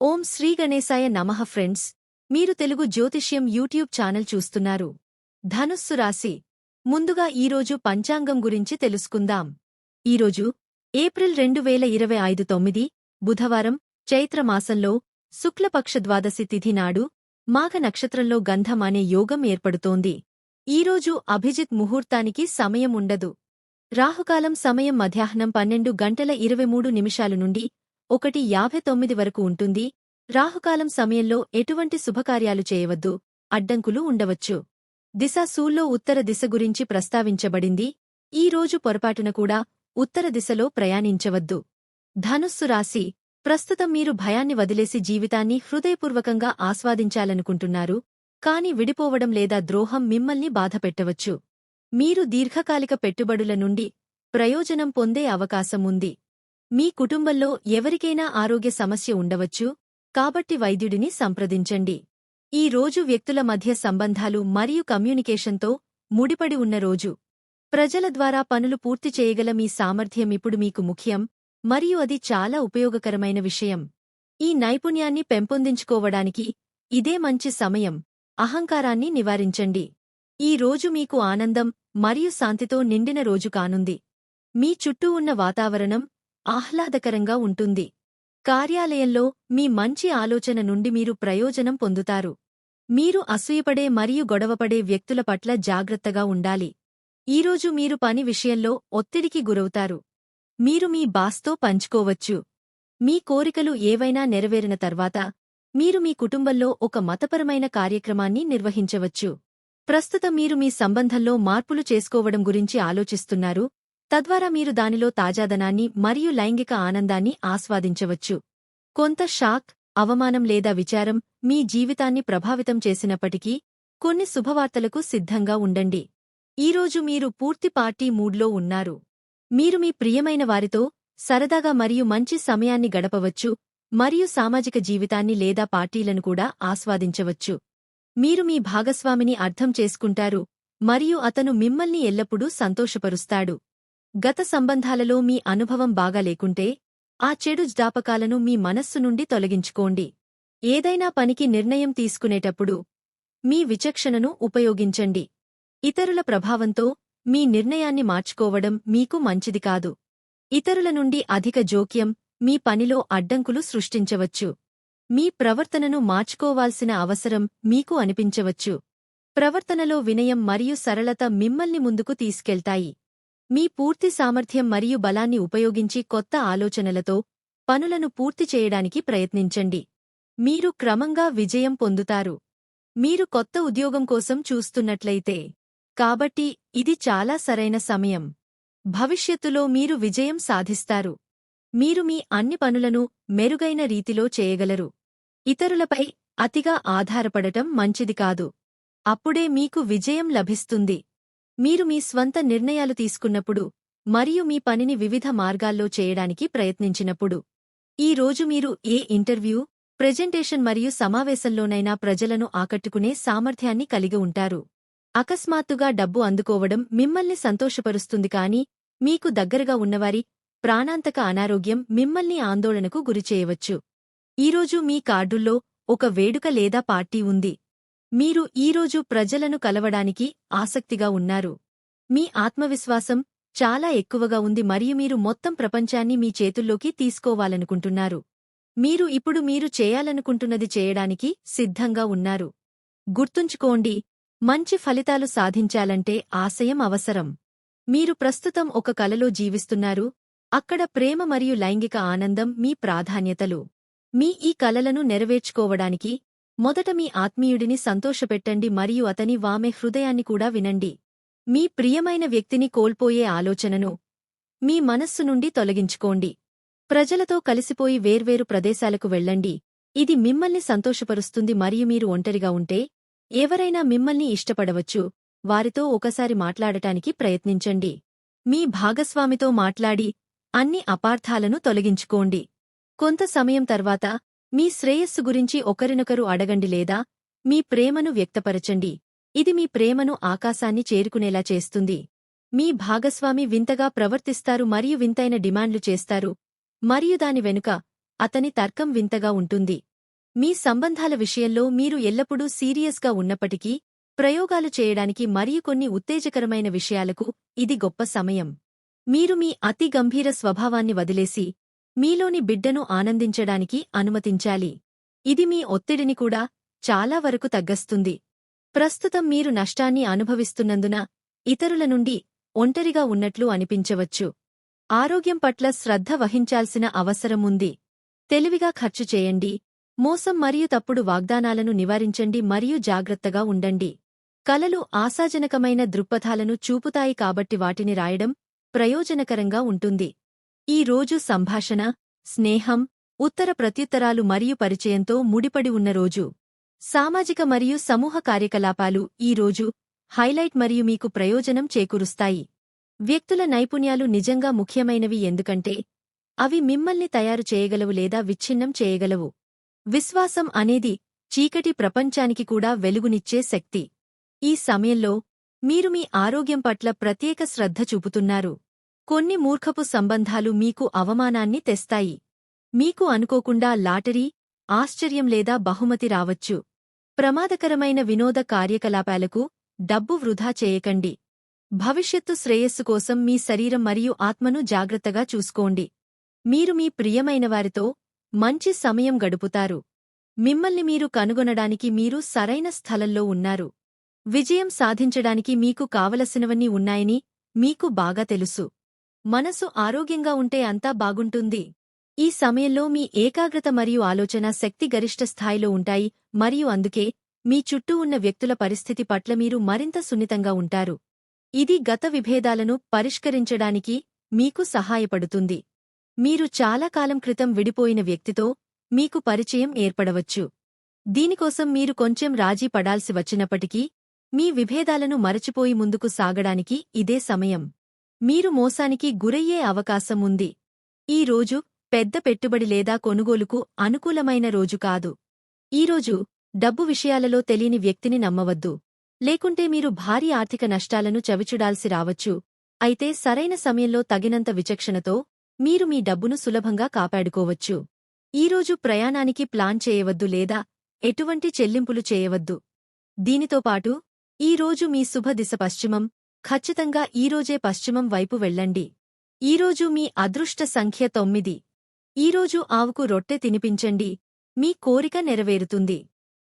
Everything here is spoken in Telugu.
ఓం శ్రీ గణేశాయ నమః ఫ్రెండ్స్. మీరు తెలుగు జ్యోతిష్యం యూట్యూబ్ ఛానల్ చూస్తున్నారు. ధనుస్సు రాశి. ముందుగా ఈరోజు పంచాంగం గురించి తెలుసుకుందాం. ఈరోజు ఏప్రిల్ రెండు వేల ఇరవై ఐదు తొమ్మిది బుధవారం చైత్రమాసంలో శుక్లపక్ష ద్వాదశి తిథి నాడు మాఘ నక్షత్రంలో గంధం అనే యోగం ఏర్పడుతోంది. ఈరోజు అభిజిత్ ముహూర్తానికి సమయం ఉండదు. రాహుకాలం సమయం మధ్యాహ్నం పన్నెండు గంటల ఇరవై మూడు నిమిషాలు నుండి ఒకటి యాభై తొమ్మిది వరకు ఉంటుంది. రాహుకాలం సమయంలో ఎటువంటి శుభకార్యాలు చేయవద్దు. అడ్డంకులు ఉండవచ్చు. దిశ సూల్లో ఉత్తర దిశ గురించి ప్రస్తావించబడింది. ఈ రోజు పొరపాటున కూడా ఉత్తర దిశలో ప్రయాణించవద్దు. ధనుస్సు రాశి. ప్రస్తుతం మీరు భయాన్ని వదిలేసి జీవితాన్ని హృదయపూర్వకంగా ఆస్వాదించాలనుకుంటున్నారు. కాని విడిపోవడం లేదా ద్రోహం మిమ్మల్ని బాధపెట్టవచ్చు మీరు దీర్ఘకాలిక పెట్టుబడుల నుండి ప్రయోజనం పొందే అవకాశం ఉంది. మీ కుటుంబంలో ఎవరికైనా ఆరోగ్య సమస్య ఉండవచ్చు కాబట్టి వైద్యుడిని సంప్రదించండి. ఈ రోజు వ్యక్తుల మధ్య సంబంధాలు మరియు కమ్యూనికేషన్తో ముడిపడి ఉన్న రోజు. ప్రజల ద్వారా పనులు పూర్తి చేయగల మీ సామర్థ్యం ఇప్పుడు మీకు ముఖ్యం మరియు అది చాలా ఉపయోగకరమైన విషయం. ఈ నైపుణ్యాన్ని పెంపొందించుకోవడానికి ఇదే మంచి సమయం. అహంకారాన్ని నివారించండి. ఈ రోజు మీకు ఆనందం మరియు శాంతితో నిండిన రోజు కానుంది. మీ చుట్టూ ఉన్న వాతావరణం ఆహ్లాదకరంగా ఉంటుంది. కార్యాలయంలో మీ మంచి ఆలోచన నుండి మీరు ప్రయోజనం పొందుతారు. మీరు అసూయపడే మరియు గొడవపడే వ్యక్తుల పట్ల జాగ్రత్తగా ఉండాలి. ఈరోజు మీరు పని విషయంలో ఒత్తిడికి గురవుతారు. మీరు మీ బాస్తో పంచుకోవచ్చు. మీ కోరికలు ఏవైనా నెరవేరిన తర్వాత మీరు మీ కుటుంబంలో ఒక మతపరమైన కార్యక్రమాన్ని నిర్వహించవచ్చు. ప్రస్తుతం మీరు మీ సంబంధంలో మార్పులు చేసుకోవడం గురించి ఆలోచిస్తున్నారు. తద్వారా మీరు దానిలో తాజాదనాన్ని మరియు లైంగిక ఆనందాన్ని ఆస్వాదించవచ్చు. కొంత షాక్ అవమానం లేదా విచారం మీ జీవితాన్ని ప్రభావితం చేసినప్పటికీ కొన్ని శుభవార్తలకు సిద్ధంగా ఉండండి. ఈరోజు మీరు పూర్తి పార్టీ మూడ్లో ఉన్నారు. మీరు మీ ప్రియమైన వారితో సరదాగా మరియు మంచి సమయాన్ని గడపవచ్చు మరియు సామాజిక జీవితాన్ని లేదా పార్టీలను కూడా ఆస్వాదించవచ్చు. మీరు మీ భాగస్వామిని అర్థం చేసుకుంటారు మరియు అతను మిమ్మల్ని ఎల్లప్పుడూ సంతోషపరుస్తాడు. గత సంబంధాలలో మీ అనుభవం బాగా లేకుంటే ఆ చెడు జ్ఞాపకాలను మీ మనస్సు నుండి తొలగించుకోండి. ఏదైనా పనికి నిర్ణయం తీసుకునేటప్పుడు మీ విచక్షణను ఉపయోగించండి. ఇతరుల ప్రభావంతో మీ నిర్ణయాన్ని మార్చుకోవడం మీకు మంచిది కాదు. ఇతరుల నుండి అధిక జోక్యం మీ పనిలో అడ్డంకులు సృష్టించవచ్చు. మీ ప్రవర్తనను మార్చుకోవాల్సిన అవసరం మీకు అనిపించవచ్చు. ప్రవర్తనలో వినయం మరియు సరళత మిమ్మల్ని ముందుకు తీసుకెళ్తాయి. మీ పూర్తి సామర్థ్యం మరియు బలాన్ని ఉపయోగించి కొత్త ఆలోచనలతో పనులను పూర్తి చేయడానికి ప్రయత్నించండి. మీరు క్రమంగా విజయం పొందుతారు. మీరు కొత్త ఉద్యోగం కోసం చూస్తున్నట్లయితే. కాబట్టి ఇది చాలా సరైన సమయం. భవిష్యత్తులో మీరు విజయం సాధిస్తారు. మీరు మీ అన్ని పనులను మెరుగైన రీతిలో చేయగలరు. ఇతరులపై అతిగా ఆధారపడటం మంచిది కాదు. అప్పుడే మీకు విజయం లభిస్తుంది. మీరు మీ స్వంత నిర్ణయాలు తీసుకున్నప్పుడు మరియు మీ పనిని వివిధ మార్గాల్లో చేయడానికి ప్రయత్నించినప్పుడు ఈ రోజు మీరు ఏ ఇంటర్వ్యూ ప్రెజెంటేషన్ మరియు సమావేశంలోనైనా ప్రజలను ఆకట్టుకునే సామర్థ్యాన్ని కలిగి ఉంటారు. అకస్మాత్తుగా డబ్బు అందుకోవడం మిమ్మల్ని సంతోషపరుస్తుంది కాని మీకు దగ్గరగా ఉన్నవారి ప్రాణాంతక అనారోగ్యం మిమ్మల్ని ఆందోళనకు గురిచేయవచ్చు. ఈరోజు మీ కార్డుల్లో ఒక వేడుక లేదా పార్టీ ఉంది. మీరు ఈరోజు ప్రజలను కలవడానికి ఆసక్తిగా ఉన్నారు. మీ ఆత్మవిశ్వాసం చాలా ఎక్కువగా ఉంది మరియు మీరు మొత్తం ప్రపంచాన్ని మీ చేతుల్లోకి తీసుకోవాలనుకుంటున్నారు. మీరు ఇప్పుడు మీరు చేయాలనుకుంటున్నది చేయడానికి సిద్ధంగా ఉన్నారు. గుర్తుంచుకోండి మంచి ఫలితాలు సాధించాలంటే ఆశయం అవసరం. మీరు ప్రస్తుతం ఒక కలలో జీవిస్తున్నారు. అక్కడ ప్రేమ మరియు లైంగిక ఆనందం మీ ప్రాధాన్యతలు. మీ ఈ కలలను నెరవేర్చుకోవడానికి మొదట మీ ఆత్మీయుడిని సంతోషపెట్టండి మరియు అతని వామె హృదయాన్ని కూడా వినండి. మీ ప్రియమైన వ్యక్తిని కోల్పోయే ఆలోచనను మీ మనస్సు నుండి తొలగించుకోండి. ప్రజలతో కలిసిపోయి వేర్వేరు ప్రదేశాలకు వెళ్ళండి. ఇది మిమ్మల్ని సంతోషపరుస్తుంది మరియు మీరు ఒంటరిగా ఉంటే ఎవరైనా మిమ్మల్ని ఇష్టపడవచ్చు. వారితో ఒకసారి మాట్లాడటానికి ప్రయత్నించండి. మీ భాగస్వామితో మాట్లాడి అన్ని అపార్థాలను తొలగించుకోండి. కొంత సమయం తర్వాత మీ శ్రేయస్సు గురించి ఒకరినొకరు అడగండి లేదా మీ ప్రేమను వ్యక్తపరచండి. ఇది మీ ప్రేమను ఆకాశాన్ని చేరుకునేలా చేస్తుంది. మీ భాగస్వామి వింతగా ప్రవర్తిస్తారు మరియు వింతైన డిమాండ్లు చేస్తారు. మరియు దాని వెనుక అతని తర్కం వింతగా ఉంటుంది. మీ సంబంధాల విషయంలో మీరు ఎల్లప్పుడూ సీరియస్గా ఉన్నప్పటికీ ప్రయోగాలు చేయడానికి మరియు కొన్ని ఉత్తేజకరమైన విషయాలకు ఇది గొప్ప సమయం. మీరు మీ అతి గంభీర స్వభావాన్ని వదిలేసి మీలోని బిడ్డను ఆనందించడానికి అనుమతించాలి. ఇది మీ ఒత్తిడిని కూడా చాలా వరకు తగ్గస్తుంది. ప్రస్తుతం మీరు నష్టాన్ని అనుభవిస్తున్నందున ఇతరుల నుండి ఒంటరిగా ఉన్నట్లు అనిపించవచ్చు. ఆరోగ్యం పట్ల శ్రద్ధ వహించాల్సిన అవసరముంది తెలివిగా ఖర్చు చేయండి. మోసం మరియు తప్పుడు వాగ్దానాలను నివారించండి మరియు జాగ్రత్తగా ఉండండి. కలలు ఆశాజనకమైన దృక్పథాలను చూపుతాయి కాబట్టి వాటిని రాయడం ప్రయోజనకరంగా ఉంటుంది. ఈ రోజు సంభాషణ స్నేహం ఉత్తర ప్రత్యుత్తరాలు మరియు పరిచయంతో ముడిపడి ఉన్న రోజు. సామాజిక మరియు సమూహ కార్యకలాపాలు ఈ రోజు హైలైట్ మరియు మీకు ప్రయోజనం చేకూరుస్తాయి. వ్యక్తుల నైపుణ్యాలు నిజంగా ముఖ్యమైనవి ఎందుకంటే అవి మిమ్మల్ని తయారు చేయగలవు లేదా విచ్ఛిన్నం చేయగలవు. విశ్వాసం అనేది చీకటి ప్రపంచానికి కూడా వెలుగునిచ్చే శక్తి. ఈ సమయంలో మీరు మీ ఆరోగ్యం పట్ల ప్రత్యేక శ్రద్ధ చూపుతున్నారు. కొన్ని మూర్ఖపు సంబంధాలు మీకు అవమానాన్ని తెస్తాయి. మీకు అనుకోకుండా లాటరీ ఆశ్చర్యం లేదా బహుమతి రావచ్చు. ప్రమాదకరమైన వినోద కార్యకలాపాలకు డబ్బు వృధా చేయకండి. భవిష్యత్తు శ్రేయస్సు కోసం మీ శరీరం మరియు ఆత్మను జాగ్రత్తగా చూసుకోండి. మీరు మీ ప్రియమైనవారితో మంచి సమయం గడుపుతారు. మిమ్మల్ని మీరు కనుగొనడానికి మీరు సరైన స్థలంలో ఉన్నారు. విజయం సాధించడానికి మీకు కావలసినవన్నీ ఉన్నాయని మీకు బాగా తెలుసు. మనసు ఆరోగ్యంగా ఉంటే అంతా బాగుంటుంది. ఈ సమయంలో మీ ఏకాగ్రత మరియు ఆలోచన శక్తి గరిష్ట స్థాయిలో ఉంటాయి మరియు అందుకే మీ చుట్టూ ఉన్న వ్యక్తుల పరిస్థితి పట్ల మీరు మరింత సున్నితంగా ఉంటారు. ఇది గత విభేదాలను పరిష్కరించడానికి మీకు సహాయపడుతుంది. మీరు చాలా కాలం క్రితం విడిపోయిన వ్యక్తితో మీకు పరిచయం ఏర్పడవచ్చు. దీనికోసం మీరు కొంచెం రాజీ పడాల్సి వచ్చినప్పటికీ మీ విభేదాలను మరచిపోయి ముందుకు సాగడానికి ఇదే సమయం. మీరు మోసానికి గురయ్యే అవకాశం ఉంది ఈ రోజు పెద్ద పెట్టుబడి లేదా కొనుగోలుకు అనుకూలమైన రోజు కాదు. ఈరోజు డబ్బు విషయాలలో తెలియని వ్యక్తిని నమ్మవద్దు. లేకుంటే మీరు భారీ ఆర్థిక నష్టాలను చవిచూడాల్సి రావచ్చు. అయితే సరైన సమయంలో తగినంత విచక్షణతో మీరు మీ డబ్బును సులభంగా కాపాడుకోవచ్చు. ఈరోజు ప్రయాణానికి ప్లాన్ చేయవద్దు లేదా ఎటువంటి చెల్లింపులు చేయవద్దు. దీనితో పాటు ఈరోజు మీ శుభ దిశ పశ్చిమం ఖచ్చితంగా ఈరోజే పశ్చిమం వైపు వెళ్ళండి. ఈరోజు మీ అదృష్ట సంఖ్య తొమ్మిది. ఈరోజు ఆవుకు రొట్టె తినిపించండి. మీ కోరిక నెరవేరుతుంది.